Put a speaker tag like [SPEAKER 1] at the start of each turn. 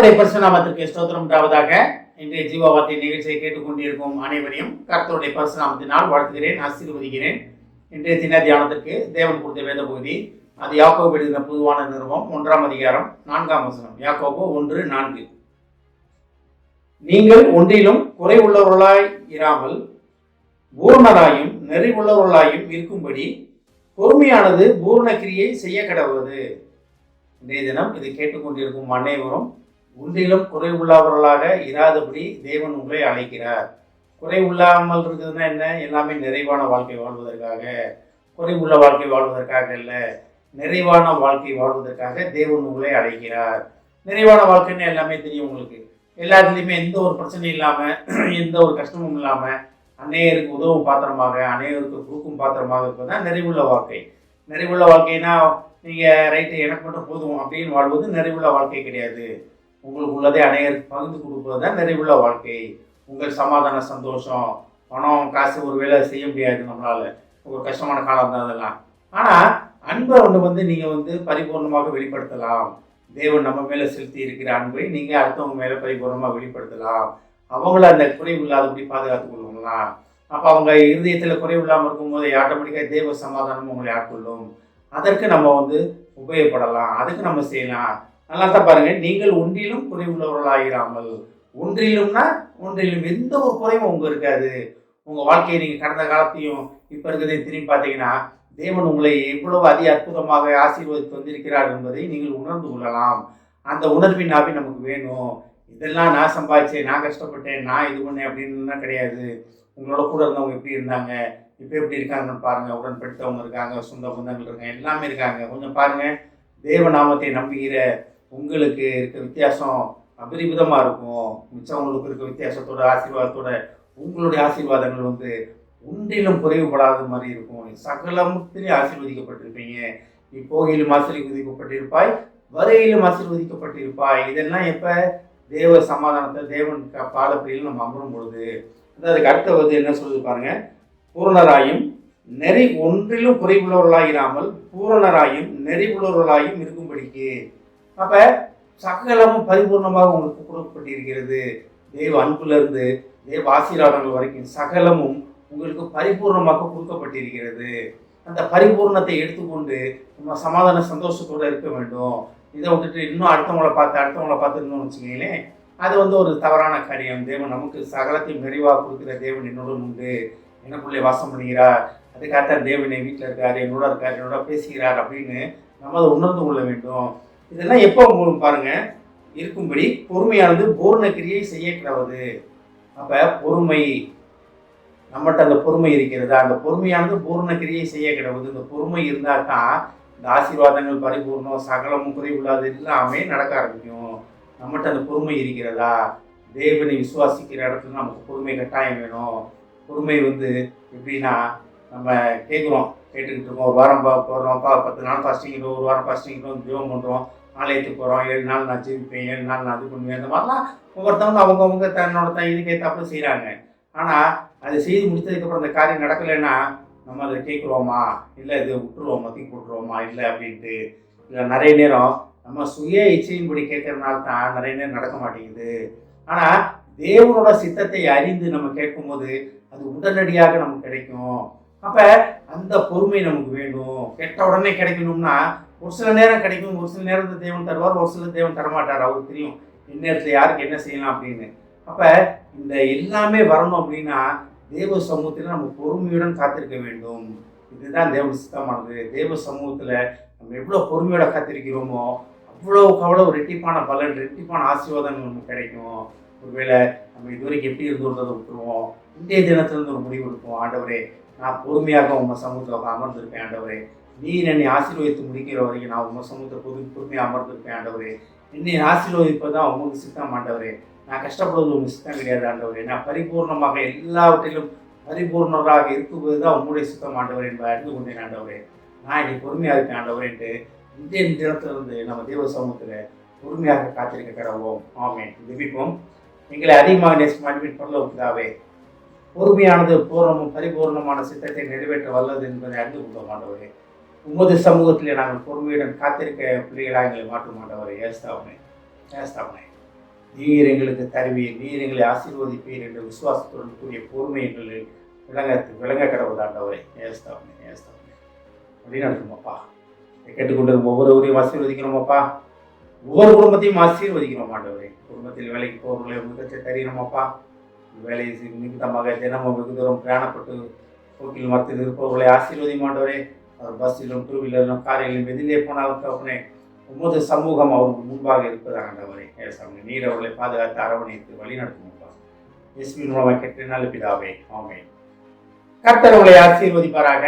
[SPEAKER 1] கர்த்தருடைய பரிசுநாமத்திற்கு ஸ்தோத்திரம். உண்டாவதாக இன்றைய ஜீவாவார்த்தை நிகழ்ச்சியை கேட்டுக்கொண்டிருக்கும் அனைவரையும் கர்த்தருடைய பரிசுநாமத்தினால் வாழ்த்துகிறேன் ஆசீர்வதிக்கிறேன். இன்றைய தின தியானத்திற்கு தேவன் கொடுத்த வேத பகுதி அது யாக்கோபு எழுதின பொதுவான நிறுவம் ஒன்றாம் அதிகாரம் நான்காம் வசனம். யாக்கோபு ஒன்று நான்கு. நீங்கள் ஒன்றிலும் குறை உள்ளவர்களாய் இராமல் பூர்ணராயும் நெறிவுள்ளவர்களாயும் இருக்கும்படி பொறுமையானது பூர்ண கிரியை செய்ய கடவுவது இன்றைய தினம் இதை கேட்டுக்கொண்டிருக்கும் அனைவரும் ஒன்றிலும் குறை உள்ளவர்களாக இராதபடி தேவன் உங்களை அழைக்கிறார். குறை உள்ளாமல் இருக்குதுன்னா என்ன? எல்லாமே நிறைவான வாழ்க்கை வாழ்வதற்காக. குறை உள்ள வாழ்க்கை வாழ்வதற்காக இல்லை நிறைவான வாழ்க்கை வாழ்வதற்காக தேவன் உங்களை அழைக்கிறார். நிறைவான வாழ்க்கைன்னு எல்லாமே தெரியும் உங்களுக்கு. எல்லாத்துலேயுமே எந்த ஒரு பிரச்சனையும் இல்லாமல் எந்த ஒரு கஷ்டமும் இல்லாமல் அநேகருக்கு உதவும் பாத்திரமாக அநேகருக்கு கொடுக்கும் பாத்திரமாக இருப்பது தான் நிறைவுள்ள வாழ்க்கை. நிறைவுள்ள வாழ்க்கைனா நீங்கள் ரைட்டு எனக்கு மட்டும் போதும் அப்படின்னு வாழ்வது நிறைவுள்ள வாழ்க்கை கிடையாது. உங்களுக்கு உள்ளதை அனைவருக்கு பகிர்ந்து கொடுப்பது தான் நிறைவுள்ள வாழ்க்கை. உங்கள் சமாதான சந்தோஷம் பணம் காசு ஒரு வேலை செய்ய முடியாது நம்மளால். ஒரு கஷ்டமான காலம் தான் அதெல்லாம். ஆனால் அன்பை ஒன்று வந்து நீங்கள் வந்து பரிபூர்ணமாக வெளிப்படுத்தலாம். தேவன் நம்ம மேலே செலுத்தி இருக்கிற அன்பை நீங்கள் அடுத்தவங்க மேலே பரிபூர்ணமாக வெளிப்படுத்தலாம். அவங்கள அந்த குறைவு இல்லாதபடி பாதுகாத்து கொள்ளுங்களா? அப்போ அவங்க இருதயத்தில் குறைவு இல்லாமல் இருக்கும்போது ஆட்டோமேட்டிக்காக தேவ சமாதானம் உங்களை ஆட்கொள்ளும். அதற்கு நம்ம வந்து உபயோகப்படலாம். அதுக்கு நம்ம செய்யலாம். நல்லா தான் பாருங்க. நீங்கள் ஒன்றிலும் குறைவுள்ளவர்களாகிறாமல் ஒன்றிலும்னா ஒன்றிலும் எந்த ஒரு குறைவும் உங்க இருக்காது. உங்க வாழ்க்கையை நீங்க கடந்த காலத்தையும் இப்ப இருக்கிறதையும் திரும்பி பார்த்தீங்கன்னா தேவன் உங்களை எவ்வளவு அதி அற்புதமாக ஆசீர்வதித்து வந்திருக்கிறார் என்பதை நீங்கள் உணர்ந்து கொள்ளலாம். அந்த உணர்வின் ஆவி நமக்கு வேணும். இதெல்லாம் நான் சம்பாதிச்சேன் நான் கஷ்டப்பட்டேன் நான் இது பண்ணேன் அப்படின்னு கிடையாது. உங்களோட கூட இருந்தவங்க எப்படி இருந்தாங்க இப்போ எப்படி இருக்காங்கன்னு பாருங்க. உடன்படுத்தவங்க இருக்காங்க சொந்த பந்தங்கள் இருக்காங்க எல்லாமே இருக்காங்க. கொஞ்சம் பாருங்க. தேவநாமத்தை நம்புகிற உங்களுக்கு இருக்க வித்தியாசம் அபரிமிதமாக இருக்கும். மிச்சவங்களுக்கு இருக்க வித்தியாசத்தோட ஆசீர்வாதத்தோட உங்களுடைய ஆசீர்வாதங்கள் வந்து ஒன்றிலும் குறைவுபடாத மாதிரி இருக்கும். சகலமுத்திலே ஆசீர்வதிக்கப்பட்டிருப்பீங்க. இப்போகையிலும் ஆசீர்வதிக்கப்பட்டிருப்பாய் வரையிலும் ஆசீர்வதிக்கப்பட்டிருப்பாய். இதெல்லாம் எப்போ? தேவ சமாதானத்தை தேவன் க- நம்ம அமரும் பொழுது. அதுக்கு அடுத்த வந்து என்ன சொல்லுது பாருங்க? பூரணராயும் நெறி ஒன்றிலும் குறைவுள்ளவர்களாயிராமல் பூரணராயும் நெறிவுள்ளவர்களாயும் இருக்கும்படிக்கு. அப்ப சகலமும் பரிபூர்ணமாக உங்களுக்கு கொடுக்கப்பட்டிருக்கிறது. தேவ அன்புலேருந்து தேவ ஆசீர்வாதங்கள் வரைக்கும் சகலமும் உங்களுக்கு பரிபூர்ணமாக கொடுக்கப்பட்டிருக்கிறது. அந்த பரிபூர்ணத்தை எடுத்துக்கொண்டு நம்ம சமாதான சந்தோஷத்தோட இருக்க வேண்டும். இதை விட்டுட்டு இன்னும் அடுத்தவங்களை பார்த்து அடுத்தவங்களை பார்த்து இன்னும் வச்சுக்கிங்களேன் அது வந்து ஒரு தவறான காரியம். தேவன் நமக்கு சகலத்தையும் நிறைவாக கொடுக்குற தேவன் என்னுடன் உண்டு. எனக்குள்ளே வாசம் பண்ணுகிறார். அதுக்காகத்தான் தேவன் என் வீட்டில் இருக்கார் என்னோட இருக்கார் என்னோட பேசுகிறார் அப்படின்னு நம்ம அதை உணர்ந்து கொள்ள வேண்டும். இதெல்லாம் எப்போ உங்களுக்கு பாருங்க. இருக்கும்படி பொறுமையானது பூர்ண கிரியை செய்ய கிடவது பொறுமை நம்மகிட்ட அந்த பொறுமை இருக்கிறதா? அந்த பொறுமையானது பூர்ண கிரியை செய்ய கிடவுது இந்த பொறுமை இருந்தால் தான் இந்த ஆசீர்வாதங்கள் பரிபூர்ணம் சகலமும் குறைவுள்ளாது எல்லாமே நடக்க ஆரம்பிக்கும். நம்மகிட்ட அந்த பொறுமை இருக்கிறதா? தேவனை விசுவாசிக்கிற இடத்துல நமக்கு பொறுமை கட்டாயம் வேணும். பொறுமை வந்து எப்படின்னா நம்ம கேட்குறோம் கேட்டுக்கிட்டு இருக்கோம். ஒரு வாரம் பா போடுறோம் பத்து நாள் ஃபாஸ்டிங் ஒரு வாரம் ஃபாஸ்டிங் ஜீவம் பண்ணுறோம் ஆலயத்துக்கு போகிறோம் ஏழு நாள் நான் ஜீவிப்பேன் ஏழு நாள் நான் அது பண்ணுவேன். இந்த மாதிரிலாம் ஒவ்வொருத்தவங்க அவங்கவுங்க தன்னோட தான் இதுக்கு ஏற்றாப்புல செய்கிறாங்க ஆனால் அது செய்து முடித்ததுக்கப்புறம் அந்த காரியம் நடக்கலைன்னா நம்ம அதை கேட்குறோமா? இல்லை இது விட்டுருவோமா? தூக்கி போட்டுருவோமா? இல்லை அப்படின்ட்டு. இல்லை நிறைய நேரம் நம்ம சுய இச்சையின்படி கேட்கறதுனால தான் நிறைய நேரம் நடக்க மாட்டேங்குது. ஆனால் தேவனோட சித்தத்தை அறிந்து நம்ம கேட்கும்போது அது உடனடியாக நமக்கு கிடைக்கும். அப்போ அந்த பொறுமை நமக்கு வேணும் கெட்ட உடனே கிடைக்கணும்னா ஒரு சில நேரம் கிடைக்கும் ஒரு சில நேரத்தில் தேவன் தருவார் ஒரு சில தேவன் தரமாட்டார். அவருக்கு தெரியும் இந்நேரத்தில் யாருக்கு என்ன செய்யலாம் அப்படின்னு. அப்போ இந்த எல்லாமே வரணும் அப்படின்னா தேவ சமூகத்தில் நம்ம பொறுமையுடன் காத்திருக்க வேண்டும். இதுதான் தேவ சித்தமானது. தேவ சமூகத்தில் நம்ம எவ்வளோ பொறுமையோட காத்திருக்கிறோமோ அவ்வளோ அவ்வளோ ரெட்டிப்பான பலன் ரெட்டிப்பான ஆசீர்வாதங்கள் நமக்கு கிடைக்கும். ஒருவேளை நம்ம இதுவரைக்கும் எப்படி இருந்தோன்றதை விட்டுருவோம்? இன்றைய தினத்திலிருந்து ஒரு முடிவு எடுப்போம். ஆண்டவரே நான் பொறுமையாக உங்கள் சமூகத்தில் அமர்ந்திருப்பேன் ஆண்டவரே. நீ என்னை ஆசீர்வதித்து முடிக்கிற வரைக்கும் நான் உங்கள் சமூகத்தை பொது பொறுமையாக அமர்ந்திருப்பேன் ஆண்டவரே. என்னை ஆசீர்வதிப்பதான் உங்களுக்கு சித்தம் ஆண்டவரே. நான் கஷ்டப்படுவது உங்களுக்கு சித்தம் கிடையாது ஆண்டவரே. நான் பரிபூர்ணமாக எல்லாவற்றிலும் பரிபூர்ணராக இருக்குவது தான் உங்களுடைய சித்தம் ஆண்டவர் என்பதை அறிந்து கொண்டேன் ஆண்டவரே. நான் இன்னைக்கு பொறுமையாக இருக்கேன் என்று இந்திய தினத்திலிருந்து நம்ம தேவ சமூகத்தில் பொறுமையாக காத்திருக்க கடவோம் ஆமே ஜெபிப்போம். எங்களை அதிகமாக நேசிக்கும் அட்மிட் பண்ணல உங்களாவே பொறுமையானது பூரணம் பரிபூர்ணமான சித்தத்தை நிறைவேற்ற வல்லது என்பதை அறிந்து கொள்ள மாட்டவரே உமது சமூகத்திலே நாங்கள் பொறுமையுடன் காத்திருக்க பிள்ளைகளாக எங்களை மாற்ற மாட்டவரே ஏஸ்தாவனே ஏஸ்தாவனே நீர் எங்களுக்கு தருவீர் நீர் எங்களை ஆசீர்வதிப்பீர் என்ற விசுவாசத்துடன் கூடிய பொறுமை எங்களில் விளங்க விளங்க கடவுள் ஏஸ்தாவனே ஏஸ்தாவனே அப்படின்னு நடத்துமப்பா கேட்டுக்கொண்டிருக்கும் ஒவ்வொருவரையும் ஆசீர்வதிக்கணுமப்பா ஒவ்வொரு குடும்பத்தையும் ஆசீர்வதிக்கணும் ஆண்டவரே. குடும்பத்தில் வேலைக்கு போகிறவர்களை மிகச்ச தெரியணுமப்பா வேலை நிமித்தமாக தினமும் வெகு தூரம் பிரயாணப்பட்டு போக்கில் மரத்தில் இருப்பவர்களை ஆசீர்வதி மாண்டவரே அவர் பஸ்ஸிலும் டூ வீலரிலும் காரிலும் எதிலே போனாலும் தகப்பனே உமது சமூகம் அவருக்கு முன்பாக இருப்பதாக ஆண்டவரே. ஏசாமி நீர் அவர்களை பாதுகாத்து அரவணைத்து வழி நடத்தும் இயேசுவின் மூலமாக கேட்ட நல்ல பிதாவே. ஆமே கர்த்தர் உங்களை ஆசீர்வதிப்பாராக.